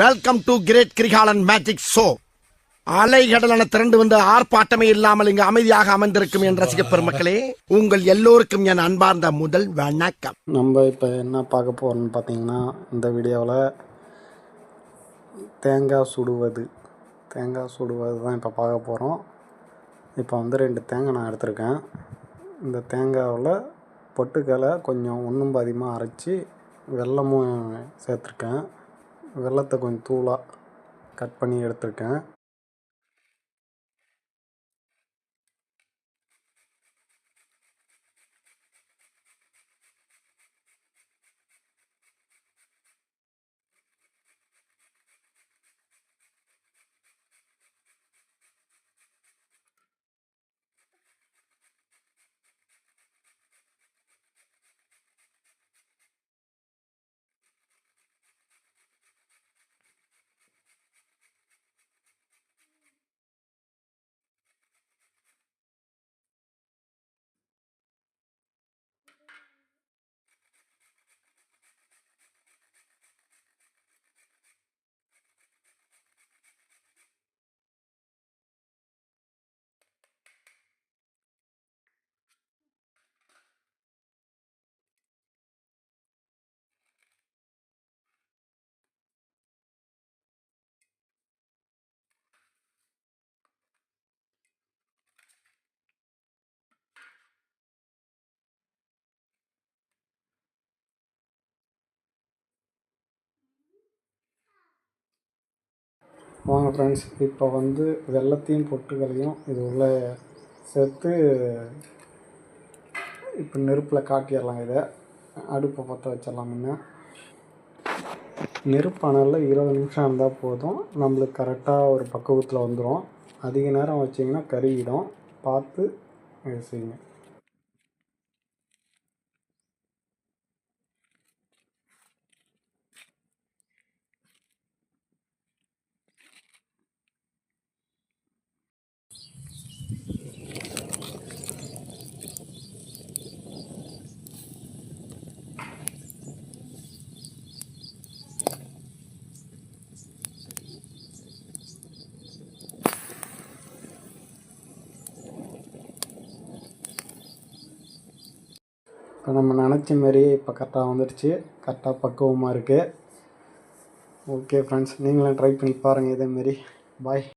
Welcome to great Kirikalan magic show அலைகடலான திரண்டு வந்து ஆர்ப்பாட்டமே இல்லாமல் இங்கு அமைதியாக அமைந்திருக்கும் என் ரசிக பெருமக்களே உங்கள் எல்லோருக்கும் என் அன்பார்ந்த முதல் வணக்கம். நம்ம இப்போ என்ன பார்க்க போகிறோம்னு பார்த்தீங்கன்னா இந்த வீடியோவில் தேங்காய் சுடுவது தேங்காய் சுடுவது தான் இப்போ பார்க்க போகிறோம் இப்போ வந்து ரெண்டு தேங்காய் நான் எடுத்திருக்கேன். இந்த தேங்காவில் பொட்டுக்கலை கொஞ்சம் ஒன்றும் பாதியமாக அரைச்சி வெல்லமும் சேர்த்துருக்கேன். வெல்லத்தை கொஞ்சம் தூளாக கட் பண்ணி எடுத்திருக்கேன். வாங்க ஃப்ரெண்ட்ஸ் இப்போ வந்து வெள்ளத்தையும் பொட்டுகளையும் இது உள்ள சேர்த்து இப்போ நெருப்பில் காட்டிடலாம் இதை. அடுப்பை பற்ற வச்சிடலாம் முன்ன. நெருப்பானால இருபது நிமிஷம் இருந்தால் போதும். நம்மளுக்கு கரெக்டாக ஒரு பக்குவத்தில் வந்துடும் அதிக நேரம் வச்சிங்கன்னா கருகிடும். பார்த்து செய்யுங்க. இப்போ நம்ம நினச்ச மாரி இப்போ கரெக்டாக வந்துடுச்சு. கரெக்டாக பக்குவமாக இருக்குது ஓகே ஃப்ரெண்ட்ஸ் நீங்களும் ட்ரை பண்ணி பாருங்கள் இதேமாரி பாய்